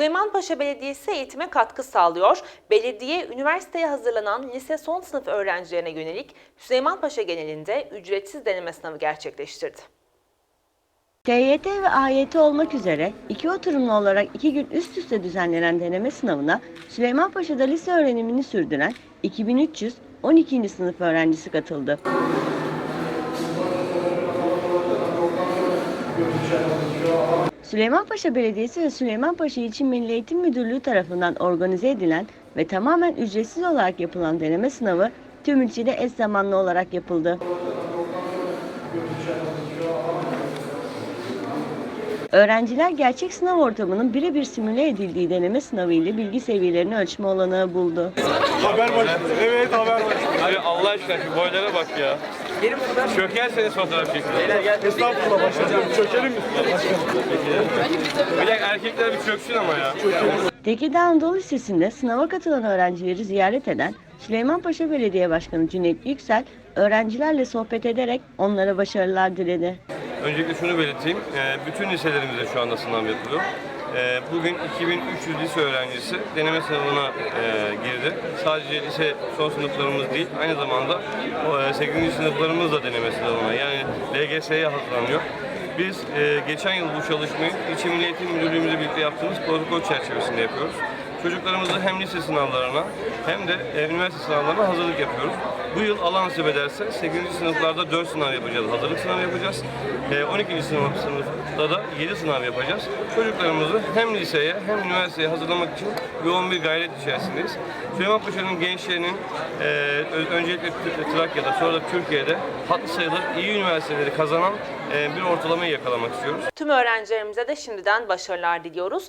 Süleymanpaşa Belediyesi eğitime katkı sağlıyor. Belediye, üniversiteye hazırlanan lise son sınıf öğrencilerine yönelik Süleymanpaşa genelinde ücretsiz deneme sınavı gerçekleştirdi. TYT ve AYT olmak üzere iki oturumlu olarak iki gün üst üste düzenlenen deneme sınavına Süleymanpaşa'da lise öğrenimini sürdüren 2312. sınıf öğrencisi katıldı. Süleymanpaşa Belediyesi ve Süleymanpaşa İlçin Milli Eğitim Müdürlüğü tarafından organize edilen ve tamamen ücretsiz olarak yapılan deneme sınavı tüm ilçede eş zamanlı olarak yapıldı. Öğrenciler gerçek sınav ortamının birebir simüle edildiği deneme sınavı ile bilgi seviyelerini ölçme olanağı buldu. Haber var. Evet haber var. Abi Allah aşkına şu boylara bak ya. Çökerseniz fotoğraf çekin. Estağfurullah başkanım. Çökelim mi? Bir de erkekler bir çöksün ama ya. Tekirdağ Anadolu Lisesi'nde sınava katılan öğrencileri ziyaret eden Süleymanpaşa Belediye Başkanı Cüneyt Yüksel, öğrencilerle sohbet ederek onlara başarılar diledi. Öncelikle şunu belirteyim. Ee, bütün liselerimizde şu anda sınav yapılıyor. Ee, Bugün 2300 lise öğrencisi deneme sınavına e, girdi. Sadece lise son sınıflarımız değil, aynı zamanda o, e, 8. sınıflarımız da deneme sınavına yani LGS'ye hazırlanıyor. Biz e, geçen yıl bu çalışmayı İlçe Milli Eğitim Müdürlüğümüzle birlikte yaptığımız protokol çerçevesinde yapıyoruz. Çocuklarımızı hem lise sınavlarına hem de e, üniversite sınavlarına hazırlık yapıyoruz. Bu yıl Allah nasip ederse 8. sınıflarda 4 sınav yapacağız, hazırlık sınavı yapacağız. E, 12. sınıf, sınıfta da 7 sınav yapacağız. Çocuklarımızı hem liseye hem üniversiteye hazırlamak için yoğun bir gayret içerisindeyiz. Süleymanpaşa'nın gençlerinin e, öncelikle Trakya'da sonra da Türkiye'de hatlı sayılı iyi üniversiteleri kazanan e, bir ortalamayı yakalamak istiyoruz. Tüm öğrencilerimize de şimdiden başarılar diliyoruz.